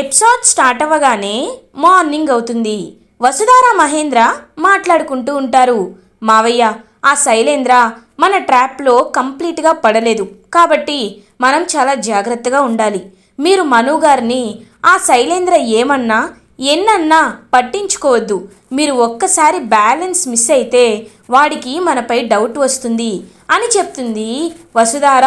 Episode start అవ్వగానే morning అవుతుంది. వసుధార మహేంద్ర మాట్లాడుకుంటూ ఉంటారు. మావయ్య ఆ శైలేంద్ర మన ట్రాప్లో కంప్లీట్గా పడలేదు. కాబట్టి మనం చాలా జాగ్రత్తగా ఉండాలి. మీరు మను గారిని ఆ శైలేంద్ర ఏమన్నా ఎన్నన్నా పట్టించుకోవద్దు. మీరు ఒక్కసారి బ్యాలెన్స్ మిస్ అయితే వాడికి మనపై డౌట్ వస్తుంది అని చెప్తుంది వసుధార.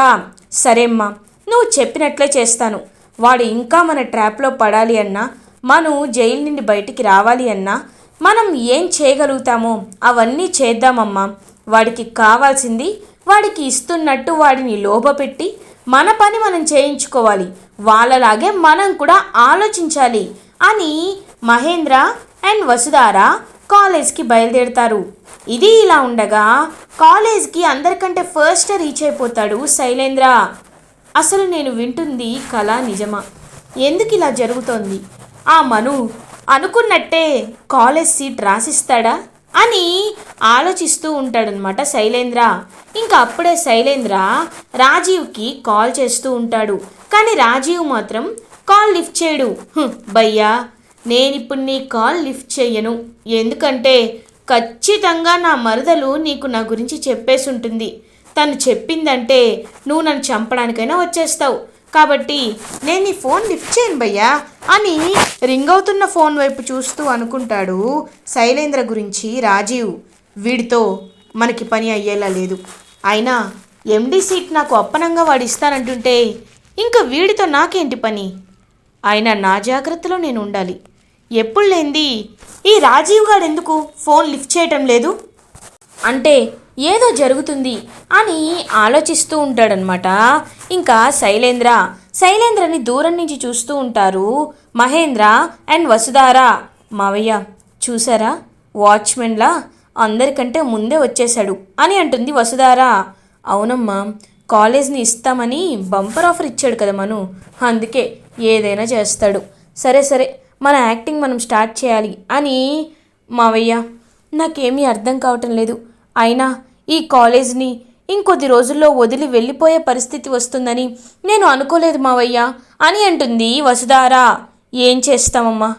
సరేమ్మా నువ్వు చెప్పినట్లే చేస్తాను. వాడు ఇంకా మన ట్రాప్లో పడాలి అన్నా మనం జైలు నుండి బయటికి రావాలి అన్నా మనం ఏం చేయగలుగుతామో అవన్నీ చేద్దామమ్మా. వాడికి కావాల్సింది వాడికి ఇస్తున్నట్టు వాడిని లోబపెట్టి మన పని మనం చేయించుకోవాలి. వాళ్ళలాగే మనం కూడా ఆలోచించాలి అని మహేంద్ర అండ్ వసుధార కాలేజ్కి బయలుదేరుతారు. ఇది ఇలా ఉండగా కాలేజ్కి అందరికంటే ఫస్ట్ రీచ్ అయిపోతాడు శైలేంద్ర. అసలు నేను వింటుంది కళ నిజమా? ఎందుకు ఇలా జరుగుతోంది? ఆ మను అనుకున్నట్టే కాలేజ్ సీట్ రాసిస్తాడా? అని ఆలోచిస్తూ ఉంటాడనమాట శైలేంద్ర. ఇంకా అప్పుడే శైలేంద్ర రాజీవ్కి కాల్ చేస్తూ ఉంటాడు. కానీ రాజీవ్ మాత్రం కాల్ లిఫ్ట్ చేయడు. భయ్యా భయ్యా నేనిప్పుడు నీ కాల్ లిఫ్ట్ చేయను ఎందుకంటే ఖచ్చితంగా నా మరదలు నీకు నా గురించి చెప్పేసి ఉంటుంది తను చెప్పిందంటే నువ్వు నన్ను చంపడానికైనా వచ్చేస్తావు. కాబట్టి నేను నీ ఫోన్ లిఫ్ట్ చేయను భయ్యా అని రింగ్ అవుతున్న ఫోన్ వైపు చూస్తూ అనుకుంటాడు శైలేంద్ర గురించి రాజీవ్. వీడితో మనకి పని అయ్యేలా లేదు. అయినా ఎండి సీట్ నాకు అప్పనంగా వాడు ఇస్తానంటుంటే ఇంకా వీడితో నాకేంటి పని? అయినా నా జాగ్రత్తలో నేను ఉండాలి. ఎప్పుడు లేంది ఈ రాజీవ్ గారు ఎందుకు ఫోన్ లిఫ్ట్ చేయటం లేదు? అంటే ఏదో జరుగుతుంది అని ఆలోచిస్తూ ఉంటాడనమాట ఇంకా శైలేంద్ర శైలేంద్రని దూరం నుంచి చూస్తూ ఉంటారు మహేంద్ర అండ్ వసుధార. మావయ్య చూసారా? వాచ్మెన్లా అందరికంటే ముందే వచ్చేశాడు అని అంటుంది వసుధార. అవునమ్మా కాలేజ్ని ఇస్తామని బంపర్ ఆఫర్ ఇచ్చాడు కదా మను. అందుకే ఏదైనా చేస్తాడు. సరే సరే మన యాక్టింగ్ మనం స్టార్ట్ చేయాలి అని. మావయ్య నాకేమీ అర్థం కావటం లేదు. అయినా ఈ కాలేజ్ని ఇంకొద్ది రోజుల్లో వదిలి వెళ్ళిపోయే పరిస్థితి వస్తుందని నేను అనుకోలేదు మావయ్య అని అంటుంది వసుధారా. ఏం చేస్తామమ్మా?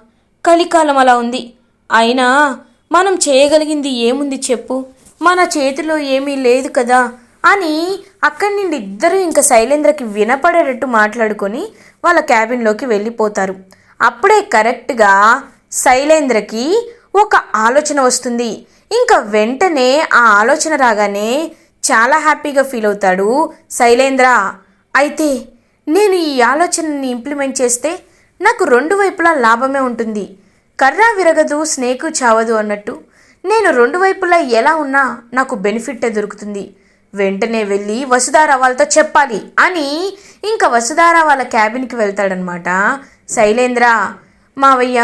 కలికాలం అలా ఉంది. అయినా మనం చేయగలిగింది ఏముంది చెప్పు? మన చేతిలో ఏమీ లేదు కదా? అని అక్కడి నుండి ఇద్దరు ఇంకా శైలేంద్రకి వినపడేటట్టు మాట్లాడుకొని వాళ్ళ క్యాబిన్లోకి వెళ్ళిపోతారు. అప్పుడే కరెక్ట్గా శైలేంద్రకి ఒక ఆలోచన వస్తుంది. ఇంకా వెంటనే ఆ ఆలోచన రాగానే చాలా హ్యాపీగా ఫీల్ అవుతాడు శైలేంద్ర. అయితే నేను ఈ ఆలోచనని ఇంప్లిమెంట్ చేస్తే నాకు రెండు వైపులా లాభమే ఉంటుంది. కర్ర విరగదు స్నేకు చావదు అన్నట్టు నేను రెండు వైపులా ఎలా ఉన్నా నాకు బెనిఫిట్టే దొరుకుతుంది. వెంటనే వెళ్ళి వసుధారా వాళ్ళతో చెప్పాలి అని ఇంకా వసుధారా వాళ్ళ క్యాబిన్కి వెళ్తాడనమాట శైలేంద్ర. మావయ్య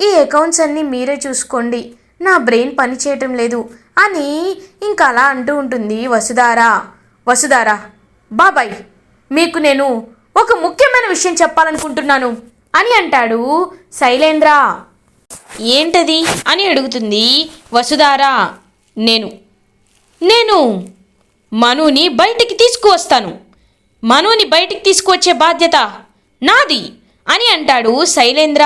ఈ అకౌంట్స్ అన్నీ మీరే చూసుకోండి. నా బ్రెయిన్ పని చేయటం లేదు అని ఇంకా అలా అంటూ ఉంటుంది వసుధార. వసుధార బాబాయ్ మీకు నేను ఒక ముఖ్యమైన విషయం చెప్పాలనుకుంటున్నాను అని అంటాడు శైలేంద్ర. ఏంటది అని అడుగుతుంది వసుధార. నేను నేను మనుని బయటికి తీసుకువస్తాను. మనుని బయటికి తీసుకువచ్చే బాధ్యత నాది. అని అంటాడు శైలేంద్ర.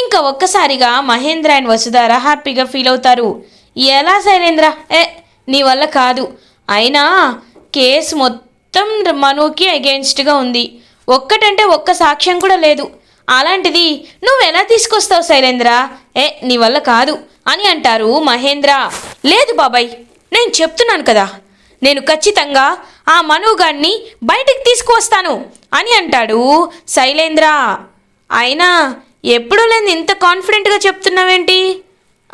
ఇంకా ఒక్కసారిగా మహేంద్ర అండ్ వసుధార హ్యాపీగా ఫీల్ అవుతారు. ఎలా శైలేంద్ర? ఏ నీ వల్ల కాదు. అయినా కేసు మొత్తం మనుకి అగేన్స్ట్గా ఉంది. ఒక్కటంటే ఒక్క సాక్ష్యం కూడా లేదు. అలాంటిది నువ్వు ఎలా తీసుకొస్తావు శైలేంద్ర? ఏ నీ వల్ల కాదు అని అంటారు మహేంద్ర. లేదు బాబాయ్ నేను చెప్తున్నాను కదా. నేను ఖచ్చితంగా ఆ మనుగాడిని బయటికి తీసుకువస్తాను అని అంటాడు శైలేంద్ర. అయినా ఎప్పుడూ లేని ఇంత కాన్ఫిడెంట్గా చెప్తున్నావేంటి?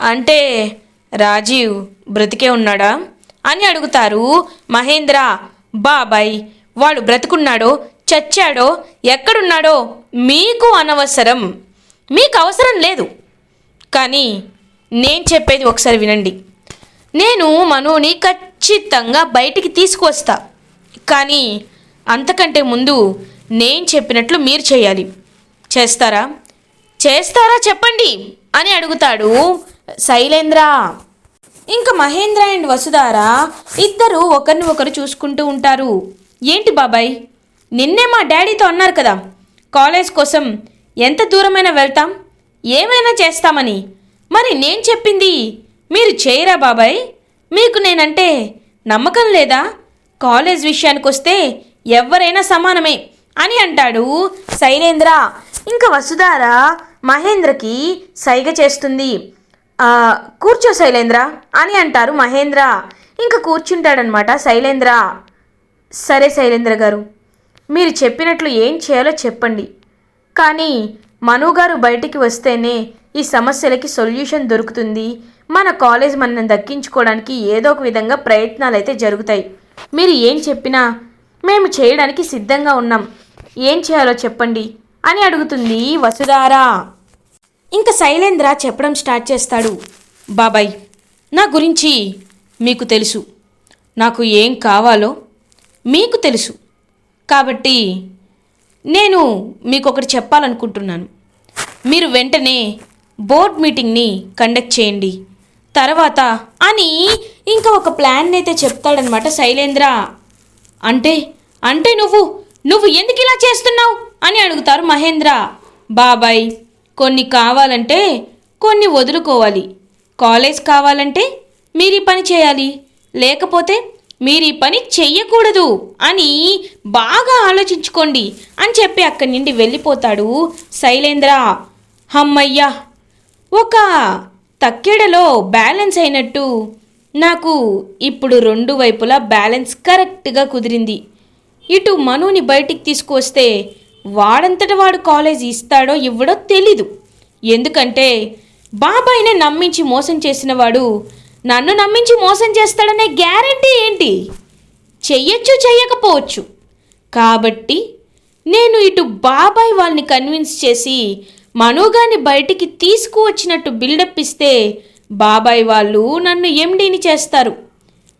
అంటే రాజీవ్ బ్రతికే ఉన్నాడా? అని అడుగుతారు మహేంద్ర. బాబాయ్ వాడు బ్రతుకున్నాడో చచ్చాడో ఎక్కడున్నాడో మీకు అనవసరం. మీకు అవసరం లేదు. కానీ నేను చెప్పేది ఒకసారి వినండి. నేను మనోని ఖచ్చితంగా బయటికి తీసుకువస్తా. కానీ అంతకంటే ముందు నేను చెప్పినట్లు మీరు చేయాలి. చేస్తారా? చేస్తారా చెప్పండి అని అడుగుతాడు శైలేంద్ర. ఇంకా మహేంద్ర అండ్ వసుధార ఇద్దరు ఒకరిని ఒకరు చూసుకుంటూ ఉంటారు. ఏంటి బాబాయ్? నిన్నే మా డాడీతో అన్నారు కదా కాలేజ్ కోసం ఎంత దూరమైనా వెళ్తాం? ఏమైనా చేస్తామని. మరి నేను చెప్పింది మీరు చేయరా బాబాయ్? మీకు నేనంటే నమ్మకం లేదా? కాలేజ్ విషయానికి వస్తే ఎవరైనా సమానమే అని అంటాడు శైలేంద్ర. ఇంకా వసుధార మహేంద్రకి సైగ చేస్తుంది. కూర్చో శైలేంద్ర అని అంటారు మహేంద్ర. ఇంకా కూర్చుంటాడనమాట శైలేంద్ర. సరే శైలేంద్ర గారు మీరు చెప్పినట్లు ఏం చేయాలో చెప్పండి. కానీ మను గారు బయటికి వస్తేనే ఈ సమస్యలకి సొల్యూషన్ దొరుకుతుంది. మన కాలేజ్ మనల్ని దక్కించుకోవడానికి ఏదో ఒక విధంగా ప్రయత్నాలు అయితే జరుగుతాయి. మీరు ఏం చెప్పినా మేము చేయడానికి సిద్ధంగా ఉన్నాం. ఏం చేయాలో చెప్పండి. అని అడుగుతుంది వసుధారా. ఇంకా శైలేంద్ర చెప్పడం స్టార్ట్ చేస్తాడు. బాబాయ్ నా గురించి మీకు తెలుసు. నాకు ఏం కావాలో మీకు తెలుసు. కాబట్టి నేను మీకు ఒకటి చెప్పాలనుకుంటున్నాను. మీరు వెంటనే బోర్డ్ మీటింగ్ని కండక్ట్ చేయండి. తర్వాత అని ఇంకా ఒక ప్లాన్ అయితే చెప్తాడనమాట శైలేంద్ర. అంటే అంటే నువ్వు నువ్వు ఎందుకు ఇలా చేస్తున్నావు? అని అడుగుతారు మహేంద్ర. బాబాయ్ కొన్ని కావాలంటే కొన్ని వదులుకోవాలి. కాలేజ్ కావాలంటే మీరు ఈ పని చేయాలి. లేకపోతే మీరు ఈ పని చెయ్యకూడదు అని బాగా ఆలోచించుకోండి అని చెప్పి అక్కడి నుండి వెళ్ళిపోతాడు శైలేంద్ర. హమ్మయ్యా ఒక తక్కెడలో బ్యాలెన్స్ అయినట్టు. నాకు ఇప్పుడు రెండు వైపులా బ్యాలెన్స్ కరెక్ట్గా కుదిరింది. ఇటు మనుని బయటికి తీసుకువస్తే వాడంతట వాడు కాలేజ్ ఇస్తాడో ఇవ్వడో తెలీదు. ఎందుకంటే బాబాయినే నమ్మించి మోసం చేసిన వాడు నన్ను నమ్మించి మోసం చేస్తాడనే గ్యారంటీ ఏంటి? చెయ్యొచ్చు చెయ్యకపోవచ్చు. కాబట్టి నేను ఇటు బాబాయ్ వాళ్ళని కన్విన్స్ చేసి మనుగాని బయటికి తీసుకువచ్చినట్టు బిల్డప్ ఇస్తే బాబాయ్ వాళ్ళు నన్ను ఎండీని చేస్తారు.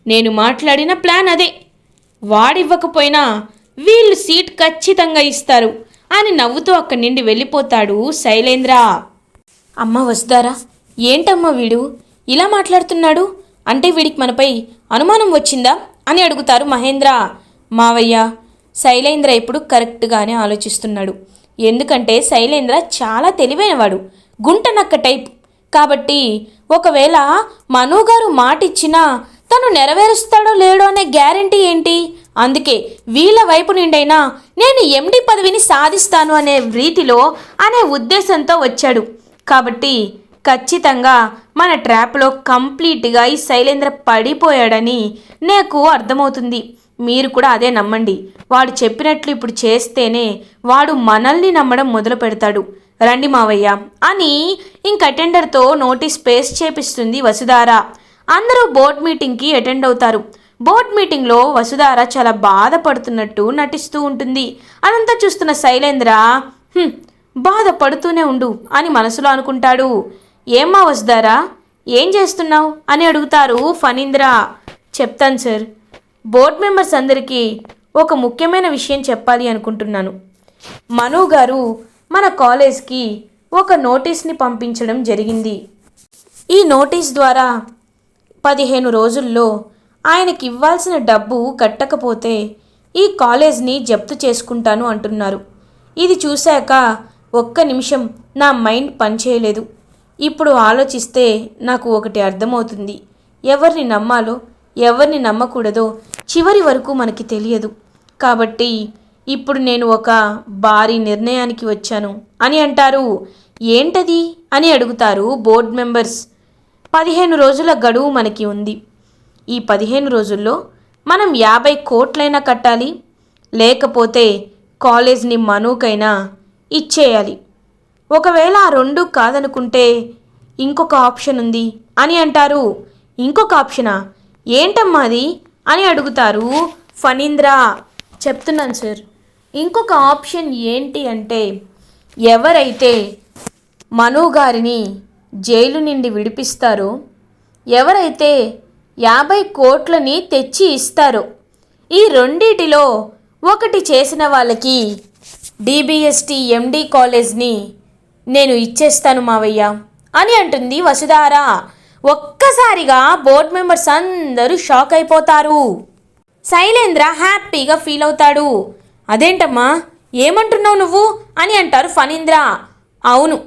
నేను మాట్లాడిన ప్లాన్ అదే. వాడివ్వకపోయినా వీళ్ళు సీట్ ఖచ్చితంగా ఇస్తారు అని నవ్వుతూ అక్కడి నుండి వెళ్ళిపోతాడు శైలేంద్ర. అమ్మ వస్తారా ఏంటమ్మా వీడు? ఇలా మాట్లాడుతున్నాడు? అంటే వీడికి మనపై అనుమానం వచ్చిందా అని అడుగుతారు మహేంద్ర. మావయ్య శైలేంద్ర ఇప్పుడు కరెక్ట్గానే ఆలోచిస్తున్నాడు. ఎందుకంటే శైలేంద్ర చాలా తెలివైనవాడు గుంటనక్క టైప్. కాబట్టి ఒకవేళ మనుగారు మాట ఇచ్చినా తను నెరవేరుస్తాడో లేడో అనే గ్యారంటీ ఏంటి? అందుకే వీళ్ళ వైపు నుండైనా నేను ఎండి పదవిని సాధిస్తాను అనే రీతిలో అనే ఉద్దేశంతో వచ్చాడు. కాబట్టి ఖచ్చితంగా మన ట్రాప్లో కంప్లీట్గా ఈ శైలేంద్ర పడిపోయాడని నాకు అర్థమవుతుంది. మీరు కూడా అదే నమ్మండి. వాడు చెప్పినట్లు ఇప్పుడు చేస్తేనే వాడు మనల్ని నమ్మడం మొదలు పెడతాడు. రండి మావయ్య అని ఇంక అటెండర్తో నోటీస్ పేస్ట్ చేపిస్తుంది వసుధార. అందరూ బోర్డ్ మీటింగ్కి అటెండ్ అవుతారు. బోర్డ్ మీటింగ్లో వసుధార చాలా బాధపడుతున్నట్టు నటిస్తూ ఉంటుంది. అదంతా చూస్తున్న శైలేంద్ర బాధపడుతూనే ఉండు అని మనసులో అనుకుంటాడు. ఏమ్మా వసుధారా ఏం చేస్తున్నావు? అని అడుగుతారు ఫణీంద్ర. చెప్తాను సార్ బోర్డ్ మెంబర్స్ అందరికీ ఒక ముఖ్యమైన విషయం చెప్పాలి అనుకుంటున్నాను. మను గారు మన కాలేజ్కి ఒక నోటీస్ని పంపించడం జరిగింది. ఈ నోటీస్ ద్వారా పదిహేను రోజుల్లో ఆయనకి ఇవ్వాల్సిన డబ్బు కట్టకపోతే ఈ కాలేజ్ని జప్తు చేసుకుంటాను అంటున్నారు. ఇది చూశాక ఒక్క నిమిషం నా మైండ్ పనిచేయలేదు. ఇప్పుడు ఆలోచిస్తే నాకు ఒకటి అర్థమవుతుంది. ఎవరిని నమ్మాలో ఎవరిని నమ్మకూడదో చివరి వరకు మనకి తెలియదు. కాబట్టి ఇప్పుడు నేను ఒక భారీ నిర్ణయానికి వచ్చాను. అని అంటారు. ఏంటది? అని అడుగుతారు బోర్డ్ మెంబర్స్. పదిహేను రోజుల గడువు మనకి ఉంది. ఈ పదిహేను రోజుల్లో మనం యాభై కోట్లైనా కట్టాలి లేకపోతే కాలేజ్ని మనూకైనా ఇచ్చేయాలి. ఒకవేళ ఆ రెండు కాదనుకుంటే ఇంకొక ఆప్షన్ ఉంది అని అంటారు. ఇంకొక ఆప్షనా? ఏంటమ్మా అది అని అడుగుతారు ఫణీంద్ర. చెప్తున్నాను సార్ ఇంకొక ఆప్షన్ ఏంటి అంటే ఎవరైతే మను గారిని జైలు నుండి విడిపిస్తారో ఎవరైతే యాభై కోట్లని తెచ్చి ఇస్తారు. ఈ రెండిటిలో ఒకటి చేసిన వాళ్ళకి డిబిఎస్టి ఎండి కాలేజ్ని నేను ఇచ్చేస్తాను మావయ్య అని అంటుంది వసుధార. ఒక్కసారిగా బోర్డ్ మెంబర్స్ అందరూ షాక్ అయిపోతారు. శైలేంద్ర హ్యాపీగా ఫీల్ అవుతాడు. అదేంటమ్మా? ఏమంటున్నావు నువ్వు? అని అంటారు ఫణీంద్ర. అవును.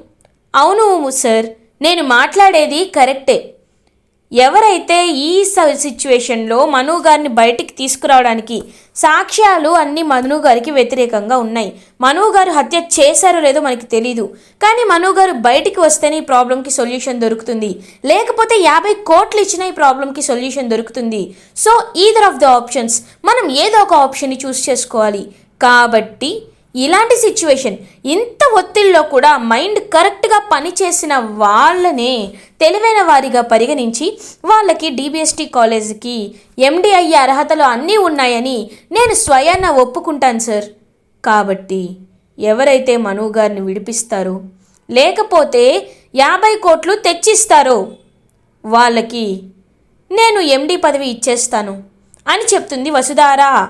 అవును సార్. నేను మాట్లాడేది కరెక్టే. ఎవరైతే ఈ స- సిచ్యువేషన్లో మను గారిని బయటికి తీసుకురావడానికి సాక్ష్యాలు అన్ని మను గారికి వ్యతిరేకంగా ఉన్నాయి. మను గారు హత్య చేశారో లేదో మనకి తెలీదు. కానీ మను గారు బయటికి వస్తేనే ఈ ప్రాబ్లంకి సొల్యూషన్ దొరుకుతుంది. లేకపోతే యాభై కోట్లు ఇచ్చిన ఈ ప్రాబ్లంకి సొల్యూషన్ దొరుకుతుంది. So either of the options మనం ఏదో ఒక ఆప్షన్ని చూస్ చేసుకోవాలి. కాబట్టి ఇలాంటి సిచ్యువేషన్ ఇంత ఒత్తిడిలో కూడా మైండ్ కరెక్ట్గా పనిచేసిన వాళ్ళనే తెలివైన వారిగా పరిగణించి వాళ్ళకి డిబిఎస్టీ కాలేజీకి ఎండి అయ్యే అర్హతలు అన్నీ ఉన్నాయని నేను స్వయాన ఒప్పుకుంటాను సార్ కాబట్టి ఎవరైతే మను గారిని విడిపిస్తారో లేకపోతే యాభై కోట్లు తెచ్చిస్తారో వాళ్ళకి నేను ఎండి పదవి ఇచ్చేస్తాను అని చెప్తుంది వసుధారా.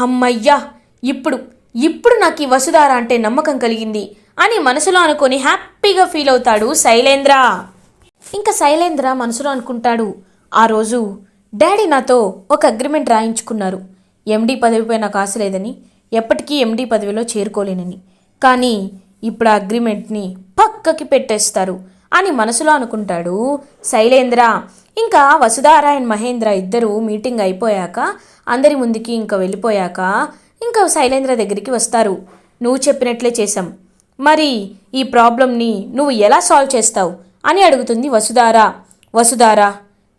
అమ్మయ్యా ఇప్పుడు నాకు ఈ వసుధార అంటే నమ్మకం కలిగింది అని మనసులో అనుకొని హ్యాపీగా ఫీల్ అవుతాడు శైలేంద్ర. ఇంకా శైలేంద్ర మనసులో అనుకుంటాడు ఆ రోజు డాడీ నాతో ఒక అగ్రిమెంట్ రాయించుకున్నారు. ఎండీ పదవిపై నాకు ఆశ లేదని ఎప్పటికీ ఎండీ పదవిలో చేరుకోలేనని. కానీ ఇప్పుడు ఆ అగ్రిమెంట్ని పక్కకి పెట్టేస్తారు అని మనసులో అనుకుంటాడు శైలేంద్ర. ఇంకా వసుధారాయణ్ అండ్ మహేంద్ర ఇద్దరు మీటింగ్ అయిపోయాక అందరి ముందుకి ఇంకా వెళ్ళిపోయాక ఇంకా శైలేంద్ర దగ్గరికి వస్తారు. నువ్వు చెప్పినట్లే చేశాం. మరి ఈ ప్రాబ్లంని నువ్వు ఎలా సాల్వ్ చేస్తావు? అని అడుగుతుంది వసుధార. వసుధార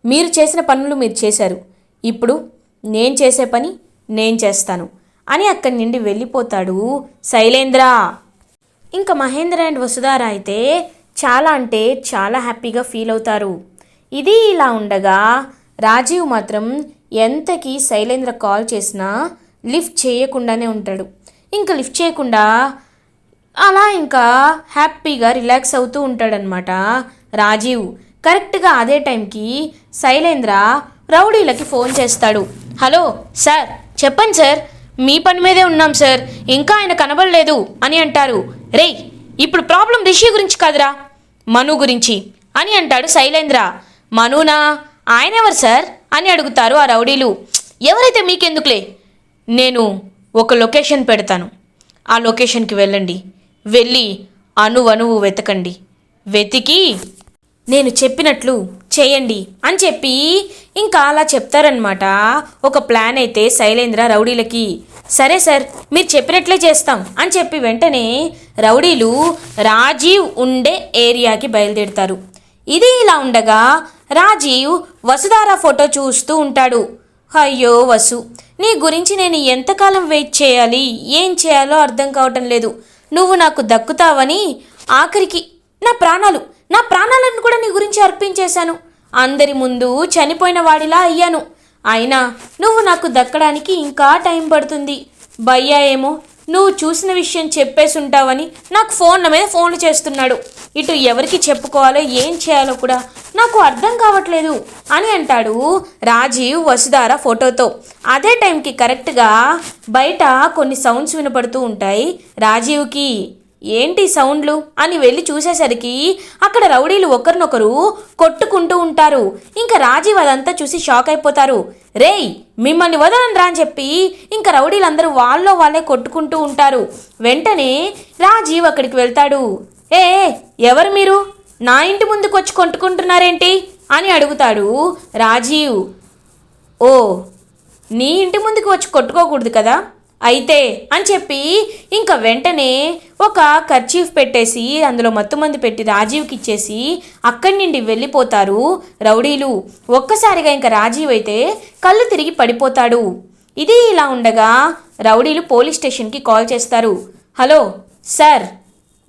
మీరు చేసిన పనులు మీరు చేశారు. ఇప్పుడు నేను చేసే పని నేను చేస్తాను. అని అక్కడి నుండి వెళ్ళిపోతాడు శైలేంద్ర. ఇంకా మహేంద్ర అండ్ వసుధార అయితే చాలా అంటే చాలా హ్యాపీగా ఫీల్ అవుతారు. ఇది ఇలా ఉండగా రాజీవ్ మాత్రం ఎంతకి శైలేంద్ర కాల్ చేసినా లిఫ్ట్ చేయకుండానే ఉంటాడు. ఇంకా లిఫ్ట్ చేయకుండా అలా ఇంకా హ్యాపీగా రిలాక్స్ అవుతూ ఉంటాడనమాట రాజీవ్. కరెక్ట్గా అదే టైంకి శైలేంద్ర రౌడీలకి ఫోన్ చేస్తాడు. హలో సార్ చెప్పండి సార్ మీ పని మీదే ఉన్నాం సార్ ఇంకా ఆయన కనబడలేదు అని అంటారు. రేయ్ ఇప్పుడు ప్రాబ్లం రిషి గురించి కాదురా. మను గురించి అని అంటాడు శైలేంద్ర. మనునా ఆయన ఎవరు సార్ అని అడుగుతారు ఆ రౌడీలు. ఎవరైతే మీకెందుకులే? నేను ఒక లొకేషన్ పెడతాను. ఆ లొకేషన్కి వెళ్ళండి. వెళ్ళి అణువణువు వెతకండి. వెతికి నేను చెప్పినట్లు చేయండి అని చెప్పి ఇంకా అలా చెప్తారనమాట ఒక ప్లాన్ అయితే శైలేంద్ర రౌడీలకి సరే సార్ మీరు చెప్పినట్లే చేస్తాం అని చెప్పి వెంటనే రౌడీలు రాజీవ్ ఉండే ఏరియాకి బయలుదేరుతారు. ఇది ఇలా ఉండగా రాజీవ్ వసుధార ఫోటో చూస్తూ ఉంటాడు. అయ్యో వసు నీ గురించి నేను ఎంతకాలం వెయిట్ చేయాలి? ఏం చేయాలో అర్థం కావటం లేదు. నువ్వు నాకు దక్కుతావని ఆఖరికి నా ప్రాణాలు నా ప్రాణాలను కూడా నీ గురించి అర్పించేశాను. అందరి ముందు చనిపోయిన వాడిలా అయ్యాను. అయినా నువ్వు నాకు దక్కడానికి ఇంకా టైం పడుతుంది. భయ్యా ఏమో నువ్వు చూసిన విషయం చెప్పేసి ఉంటావని నాకు ఫోన్ల మీద ఫోన్లు చేస్తున్నాడు. ఇటు ఎవరికి చెప్పుకోవాలో ఏం చేయాలో కూడా నాకు అర్థం కావట్లేదు అని అంటాడు రాజీవ్ వసుధార ఫోటోతో. అదే టైంకి కరెక్ట్గా బయట కొన్ని సౌండ్స్ వినపడుతూ ఉంటాయి. రాజీవ్కి ఏంటి సౌండ్లు? అని వెళ్ళి చూసేసరికి అక్కడ రౌడీలు ఒకరినొకరు కొట్టుకుంటూ ఉంటారు. ఇంకా రాజీవ్ అదంతా చూసి షాక్ అయిపోతారు. రేయ్ మిమ్మల్ని వదలని రా అని చెప్పి ఇంకా రౌడీలందరూ వాళ్ళలో వాళ్ళే కొట్టుకుంటూ ఉంటారు. వెంటనే రాజీవ్ అక్కడికి వెళ్తాడు. ఏ ఎవరు మీరు? నా ఇంటి ముందుకు వచ్చి కొట్టుకుంటున్నారేంటి? అని అడుగుతాడు రాజీవ్. ఓ నీ ఇంటి ముందుకు వచ్చి కొట్టుకోకూడదు కదా? అయితే అని చెప్పి ఇంకా వెంటనే ఒక కర్చీఫ్ పెట్టేసి అందులో మత్తుమంది పెట్టి రాజీవ్కి ఇచ్చేసి అక్కడి నుండి వెళ్ళిపోతారు రౌడీలు. ఒక్కసారిగా ఇంకా రాజీవ్ అయితే కళ్ళు తిరిగి పడిపోతాడు. ఇది ఇలా ఉండగా రౌడీలు పోలీస్ స్టేషన్కి కాల్ చేస్తారు. హలో సార్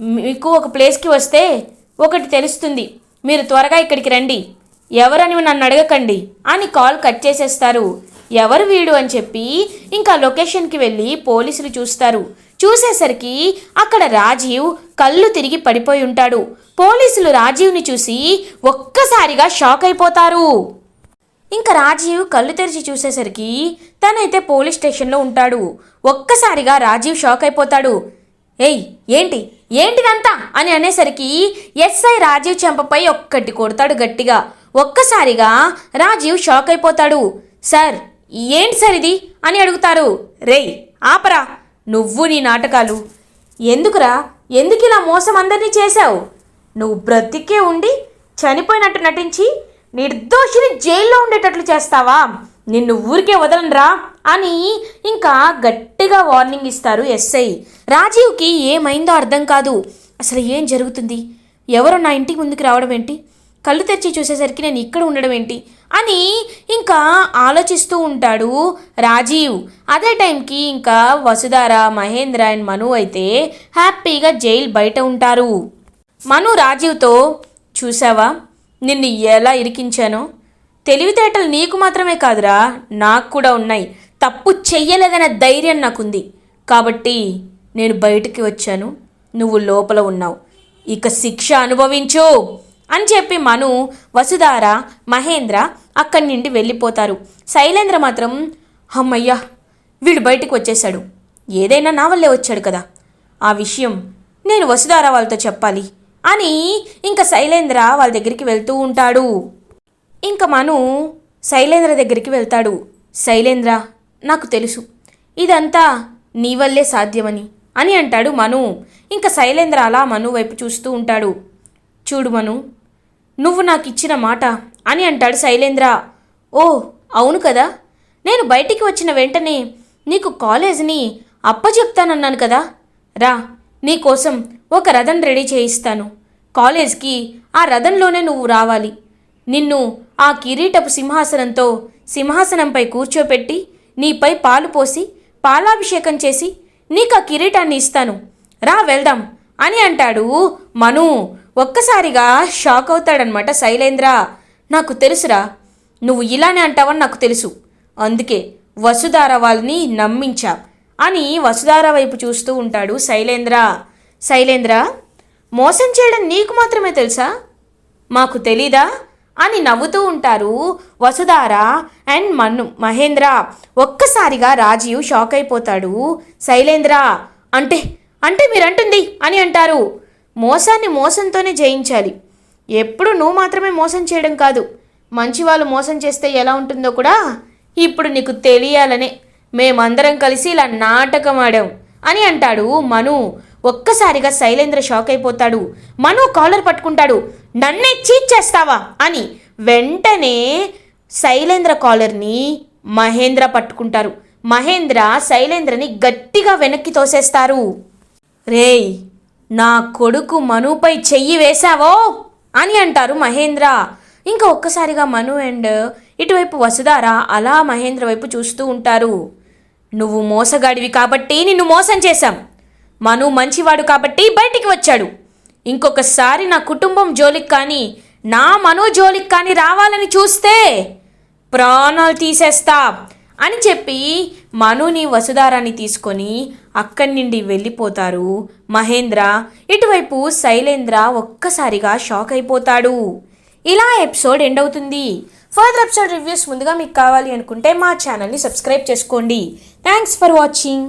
మీకు ఒక ప్లేస్కి వస్తే ఒకటి తెలుస్తుంది. మీరు త్వరగా ఇక్కడికి రండి. ఎవరని నన్ను అడగకండి. అని కాల్ కట్ చేసేస్తారు. ఎవరు వీడు అని చెప్పి ఇంకా లొకేషన్కి వెళ్ళి పోలీసులు చూస్తారు. చూసేసరికి అక్కడ రాజీవ్ కళ్ళు తిరిగి పడిపోయి ఉంటాడు. పోలీసులు రాజీవ్ని చూసి ఒక్కసారిగా షాక్ అయిపోతారు. ఇంకా రాజీవ్ కళ్ళు తెరిచి చూసేసరికి తనైతే పోలీస్ స్టేషన్లో ఉంటాడు. ఒక్కసారిగా రాజీవ్ షాక్ అయిపోతాడు. ఏయ్ ఏంటి? ఏంటిదంతా అని అనేసరికి ఎస్ఐ రాజీవ్ చెంపపై ఒక్కటి కొడతాడు గట్టిగా. ఒక్కసారిగా రాజీవ్ షాక్ అయిపోతాడు. సార్ ఏంటి సార్ ఇది? అని అడుగుతారు. రేయ్ ఆపరా. నువ్వు నీ నాటకాలు. ఎందుకురా? ఎందుకు ఇలా మోసం అందరినీ చేశావు? నువ్వు బ్రతికే ఉండి చనిపోయినట్టు నటించి నిర్దోషిని జైల్లో ఉండేటట్లు చేస్తావా? నిన్ను ఊరికే వదలనరా అని ఇంకా గట్టిగా వార్నింగ్ ఇస్తారు ఎస్ఐ. రాజీవ్కి ఏమైందో అర్థం కాదు. అసలు ఏం జరుగుతుంది? ఎవరు నా ఇంటికి ముందుకు రావడం ఏంటి? కళ్ళు తెరిచి చూసేసరికి నేను ఇక్కడ ఉండడం ఏంటి? అని ఇంకా ఆలోచిస్తూ ఉంటాడు రాజీవ్. అదే టైంకి ఇంకా వసుధార మహేంద్ర అండ్ మను అయితే హ్యాపీగా జైలు బయట ఉంటారు. మను రాజీవ్తో చూసావా? నిన్ను ఎలా ఇరికించానో? తెలివితేటలు నీకు మాత్రమే కాదురా నాకు కూడా ఉన్నాయి. తప్పు చెయ్యలేదనే ధైర్యం నాకుంది. కాబట్టి నేను బయటికి వచ్చాను. నువ్వు లోపల ఉన్నావు. ఇక శిక్ష అనుభవించు అని చెప్పి మను వసుధార మహేంద్ర అక్కడి నుండి వెళ్ళిపోతారు. శైలేంద్ర మాత్రం అమ్మయ్యా వీడు బయటికి వచ్చేశాడు. ఏదైనా నా వల్లే వచ్చాడు కదా. ఆ విషయం నేను వసుధార వాళ్ళతో చెప్పాలి అని ఇంకా శైలేంద్ర వాళ్ళ దగ్గరికి వెళ్తూ ఉంటాడు. ఇంకా మను శైలేంద్ర దగ్గరికి వెళ్తాడు. శైలేంద్ర నాకు తెలుసు. ఇదంతా నీ వల్లే సాధ్యమని అని అంటాడు మను. ఇంకా శైలేంద్ర అలా మను వైపు చూస్తూ ఉంటాడు. చూడు మను నువ్వు నాకు ఇచ్చిన మాట అని అంటాడు శైలేంద్ర. ఓ అవును కదా. నేను బయటికి వచ్చిన వెంటనే నీకు కాలేజీని అప్పచెప్తానన్నాను కదా. రా నీకోసం ఒక రథం రెడీ చేయిస్తాను. కాలేజ్కి ఆ రథంలోనే నువ్వు రావాలి. నిన్ను ఆ కిరీటపు సింహాసనంతో సింహాసనంపై కూర్చోపెట్టి నీపై పాలు పోసి పాలాభిషేకం చేసి నీకు ఆ కిరీటాన్ని ఇస్తాను. రా వెళ్దాం అని అంటాడు మను. ఒక్కసారిగా షాక్ అవుతాడనమాట శైలేంద్ర. నాకు తెలుసురా నువ్వు ఇలానే అంటావని నాకు తెలుసు. అందుకే వసుధార వాళ్ళని నమ్మించా అని వసుధార వైపు చూస్తూ ఉంటాడు శైలేంద్ర. శైలేంద్ర మోసం చేయడం నీకు మాత్రమే తెలుసా? మాకు తెలీదా? అని నవ్వుతూ ఉంటారు వసుధార అండ్ మన్ను. మహేంద్ర ఒక్కసారిగా రాజీవ్ షాక్ అయిపోతాడు. శైలేంద్ర అంటే అంటే మీరంటుంది అని అంటారు. మోసాన్ని మోసంతోనే జయించాలి. ఎప్పుడు నువ్వు మాత్రమే మోసం చేయడం కాదు. మంచి వాళ్ళు మోసం చేస్తే ఎలా ఉంటుందో కూడా ఇప్పుడు నీకు తెలియాలనే. మేమందరం కలిసి ఇలా నాటకం ఆడాం అని అంటాడు మను. ఒక్కసారిగా శైలేంద్ర షాక్ అయిపోతాడు. మను కాలర్ పట్టుకుంటాడు. నన్నే చీట్ చేస్తావా? అని వెంటనే శైలేంద్ర కాలర్ని మహేంద్ర పట్టుకుంటారు. మహేంద్ర శైలేంద్రని గట్టిగా వెనక్కి తోసేస్తారు. రేయ్ నా కొడుకు మనుపై చెయ్యి వేశావో? అని అంటారు మహేంద్ర. ఇంకా ఒక్కసారిగా మను అండ్ ఇటువైపు వసుధార అలా మహేంద్ర వైపు చూస్తూ ఉంటారు. నువ్వు మోసగాడివి కాబట్టి నిన్ను మోసం చేశాం. మను మంచివాడు కాబట్టి బయటికి వచ్చాడు. ఇంకొకసారి నా కుటుంబం జోలికి కానీ నా మనో జోలికి కానీ రావాలని చూస్తే ప్రాణాలు తీసేస్తా అని చెప్పి మనుని వసుధారాన్ని తీసుకొని అక్కడి నుండి వెళ్ళిపోతారు. మహేంద్ర ఇటువైపు శైలేంద్ర ఒక్కసారిగా షాక్ అయిపోతాడు. ఇలా ఎపిసోడ్ ఎండ్ అవుతుంది. ఫర్దర్ ఎపిసోడ్ రివ్యూస్ ముందుగా మీకు కావాలి అనుకుంటే మా ఛానల్ని సబ్స్క్రైబ్ చేసుకోండి. Thanks for watching.